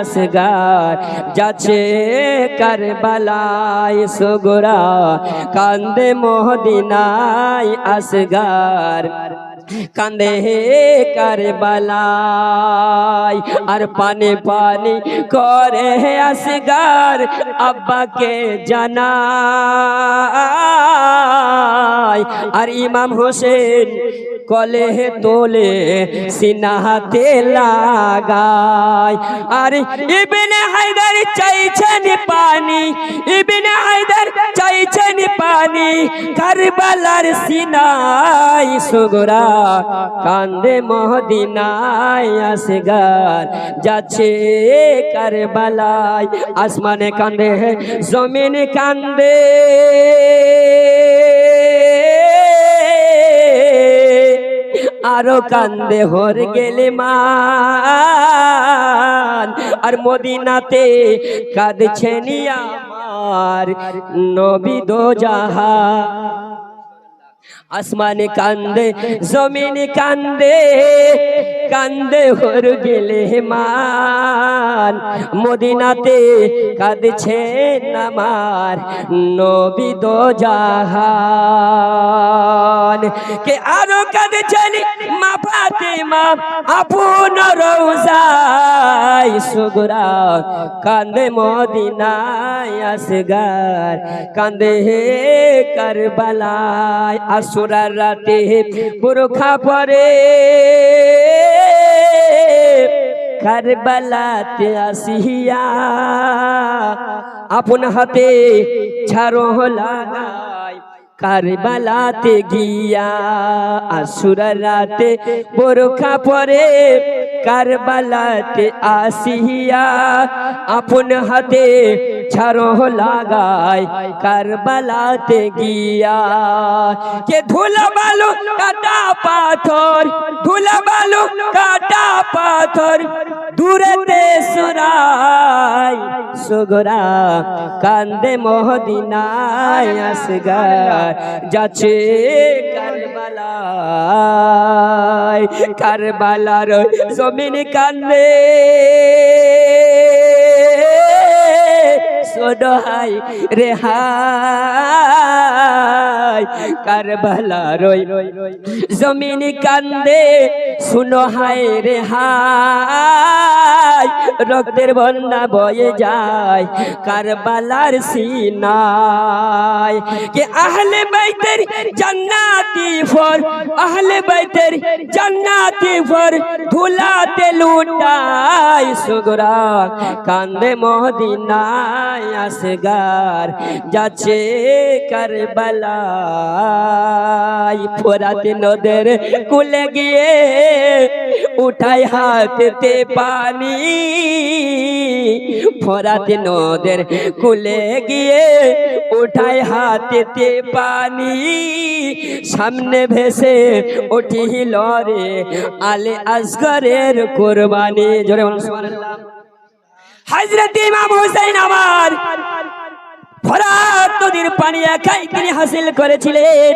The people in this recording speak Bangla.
আসগার যাচ্ছে কারবালায় সুগরা, কান্দে মহদিনায় আসগার। কান্দে কারবালায়, আর পানি পানি করে আসগার, আব্বাকে জানায়। আর ইমাম হোসেন কলে তোলে সিনাহাতে লাগায় আর ইবনে হায়দার চাইছেন পানি, ইবনে হায়দার চাইছেন পানি, কারবালার সিনাই সুগরা কান্দে মহদিনায় আসগার যাচ্ছে কারবালায়, আসমানে কান্দে, জমিন কান্দে। আরও কান্দে হর গেলে মান। আর মদিনাতে কাঁদছেন আমার নবী দো জাহা। আসমানে কান্দে, জমিন কান্দে কান্দে হর গেলে মান। মদিনাতে কাঁদছে আমার নবী দো জাহান। কে কাঁদছেন মা ফাতেমা, আপন রোজাই সুগরা, কান্দে মদিনায় আসগার, কান্দে হে কারবালায় আসুরার রাতে বুরখা পরে। কারবালাতে আসিয়া, আপন হাতে ছাড়ো লাগায় কারবালাতে গিয়া আসুরার রাতে বোরখা পরে কারবালাতে আসিয়া আপন হাতে ছাড়ো লাগায় কারবালাতে গিয়া। কে ধুলা বালু, কাটা পাথর, ধুলা বালু, কাটা পাথর সুগরা, কান্দে মহদিনায় যাচ্ছে কারবালায়। কারবালার জমিন কান্দে। সোডহাই রেহাই। কারবালা রই জমিন কান্দে শুনো হাই রেহাই। রক্তের বন্যা বয়ে যায়, কারবালার সিনাই কে আহলে বাইতের জান্নাতি ফর আহলে বাইতের জান্নাতি ফর ধুলাতে লুটাই সুগরা কান্দে মদিনায় আসগার যাচ্ছে কারবালায়। ফোরাতে নদের কুলে গিয়ে উঠাই হাতেতে পানি। ফোরাতে নদের কুলে গিয়ে উঠাই হাতেতে পানি। সামনে ভেসে উঠিল রে আলে আসগরের কোরবানি। জোরে হযরত ইমাম হুসাইন আমার ফরাত নদীর পানি একাই তিনি হাসিল করেছিলেন।